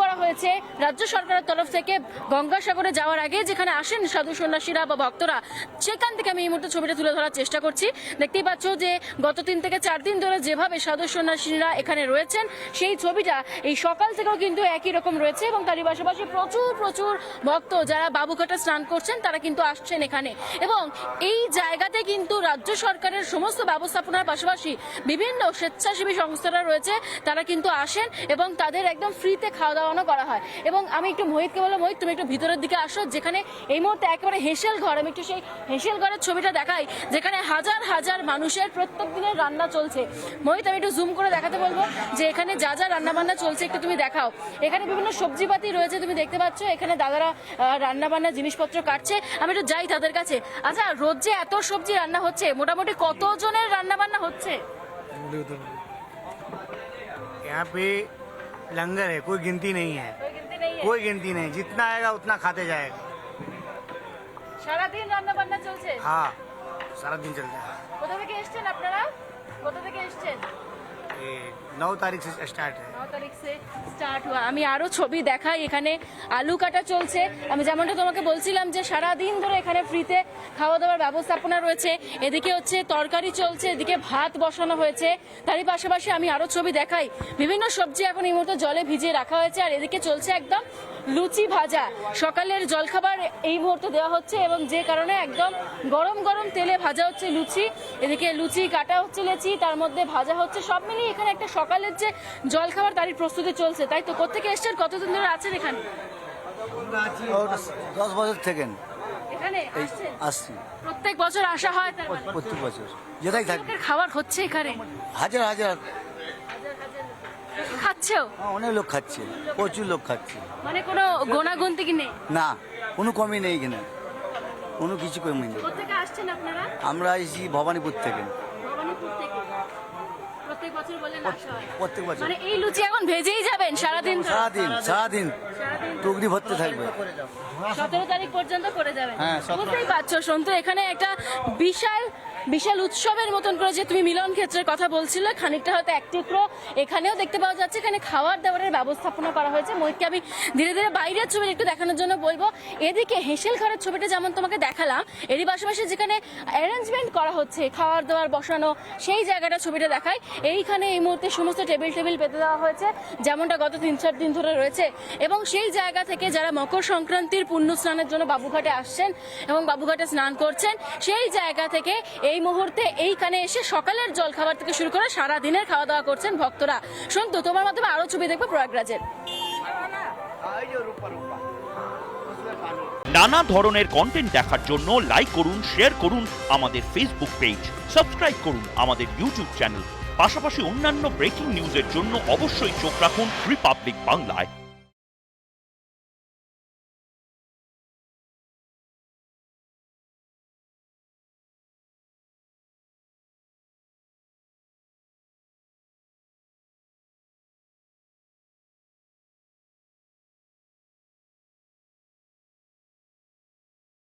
করা হয়েছে। রাজ্য সরকারের তরফ থেকে গঙ্গাসাগরে যাওয়ার আগে যেখানে আসেন সাধু সন্ন্যাসীরা বা ভক্তরা, সেখান থেকে আমি এই মুহূর্তে ছবিটা তুলে ধরার চেষ্টা করছি। দেখতেই পাচ্ছ যে গত তিন থেকে চার দিন ধরে যেভাবে সাধু সন্ন্যাসীরা এখানে রয়েছেন, সেই ছবিটা এই সকাল থেকেও কিন্তু একই রকম রয়েছে এবং তারই পাশাপাশি প্রচুর প্রচুর ভক্ত যারা বাবুঘাটে স্নান করছেন, তারা কিন্তু আসছেন এখানে। এবং এই জায়গাতে কিন্তু রাজ্য সরকারের সমস্ত ব্যবস্থাপনার পাশাপাশি বিভিন্ন স্বেচ্ছাসেবী সংস্থারা রয়েছে, তারা কিন্তু আসেন এবং তাদের একদম ফ্রিতে খাওয়া দাওয়ানো করা হয় এবং আমি একটু মোহিতকে বললাম মোহিত তুমি একটু ভিতরের দিকে আসো যেখানে এই মুহূর্তে একেবারে হেসেল ঘর আমি একটু সেই হেসেল ঘরের ছবিটা দেখাই যেখানে হাজার হাজার মানুষের প্রত্যেক দিনের রান্না চলছে মোহিত আমি একটু জুম করে দেখাতে বলবো যে এখানে যা যা রান্না বান্না চলছে একটু তুমি দেখাও এখানে বিভিন্ন সবজিপাতি রয়েছে তুমি দেখতে পাচ্ছ এখানে দাদারা রান্না বান্না জিনিসপত্র কাটছে আমি একটু যাই তাদের কাছে আচ্ছা রোজ যে এত সবজি রান্না হচ্ছে মোটামুটি কতজনের রান্না বান্না হচ্ছে यहाँ पे लंगर है कोई गिनती नहीं है कोई गिनती नहीं है। कोई गिनती नहीं जितना आएगा उतना खाते जाएगा সারাদিন রান্না বান্না চলছে हाँ सारा दिन चलता है কোথা থেকে এসছেন আপনারা কোথা থেকে এসছেন ये नौ तारीख से स्टार्ट है নয় তারিখ সে স্টার্ট হওয়া আমি আরো ছবি দেখাই এখানে আলু কাটা চলছে আমি যেমনটা তোমাকে বলছিলাম যে সারা দিন ধরে এখানে ফ্রিতে খাওয়া দাওয়ার ব্যবস্থাপনা রয়েছে, এদিকে হচ্ছে তরকারি চলছে, এদিকে ভাত বসানো হয়েছে। তারই পাশাপাশি আমি আরও ছবি দেখাই। বিভিন্ন সবজি এখন এই মুহূর্তে জলে ভিজিয়ে রাখা হয়েছে, আর এদিকে চলছে একদম লুচি ভাজা। সকালের জলখাবার এই মুহূর্তে দেওয়া হচ্ছে এবং যে কারণে একদম গরম গরম তেলে ভাজা হচ্ছে লুচি। এদিকে লুচি কাটা হচ্ছে লেচি, তার মধ্যে ভাজা হচ্ছে, সব মিলিয়ে এখানে একটা সকালের যে জলখাবার তারই প্রস্তুতি চলছে। তাই তো কোথেকে এসছেন? কতদিন ধরে আছেন এখানে? দশ বছর থেকে। এই আসছি। প্রত্যেক বছর আসা হয় তার মানে? প্রত্যেক বছর। যেটাই থাকে। খাবার হচ্ছে এখানে? হাজার হাজার। খাচ্ছেও? হ্যাঁ, অনেক লোক খাচ্ছে। প্রচুর লোক খাচ্ছে। মানে কোনো গোনাগুনতি কি নেই? না কোনো কমই নেই এখানে। কোনো কিছু কমই নেই। আমরা এসেছি ভবানীপুর থেকে। প্রত্যেক বছর বলেন আসা হয় প্রত্যেক বছর মানে এই লুচি এখন ভেজেই যাবেন সারাদিন ধরে? সারাদিন সারাদিন সারাদিন টুকরি ভরতে থাকবে সতেরো তারিখ পর্যন্ত করে যাবেন হ্যাঁ, সতেরো। বুঝতেই পারছ সন্তু এখানে একটা বিশাল বিশাল উৎসবের মতন করে যে তুমি মিলন ক্ষেত্রের কথা বলছিলে, খানিকটা হয়তো এক টুকরো এখানেও দেখতে পাওয়া যাচ্ছে। এখানে খাওয়ার দাওয়ারের ব্যবস্থাপনা করা হয়েছে। মহিতকে আমি ধীরে ধীরে বাইরের ছবি একটু দেখানোর জন্য বলব। এদিকে হেসেল ঘরের ছবিটা যেমন তোমাকে দেখালাম, এরই পাশাপাশি যেখানে অ্যারেঞ্জমেন্ট করা হচ্ছে, খাওয়ার দাওয়ার বসানো, সেই জায়গাটা ছবিটা দেখায় এইখানে এই মুহূর্তে সমস্ত টেবিল টেবিল পেতে দেওয়া হয়েছে, যেমনটা গত তিন চার দিন ধরে রয়েছে। এবং সেই জায়গা থেকে যারা মকর সংক্রান্তির পুণ্য স্নানের জন্য বাবুঘাটে আসছেন এবং বাবুঘাটে স্নান করছেন, সেই জায়গা থেকে এই মুহূর্তে এইখানে এসে সকালের জল খাবার থেকে শুরু করে সারা দিনের খাওয়া দাওয়া করছেন ভক্তরা। শুনতো, তোমার মাধ্যমে আরও ছবি দেখব প্রয়াগরাজের। নানা ধরনের কন্টেন্ট দেখার জন্য লাইক করুন শেয়ার করুন আমাদের ফেসবুক পেজ সাবস্ক্রাইব করুন আমাদের ইউটিউব চ্যানেল পাশাপাশি অন্যান্য ব্রেকিং নিউজের জন্য অবশ্যই চোখ রাখুন রিপাবলিক বাংলায়।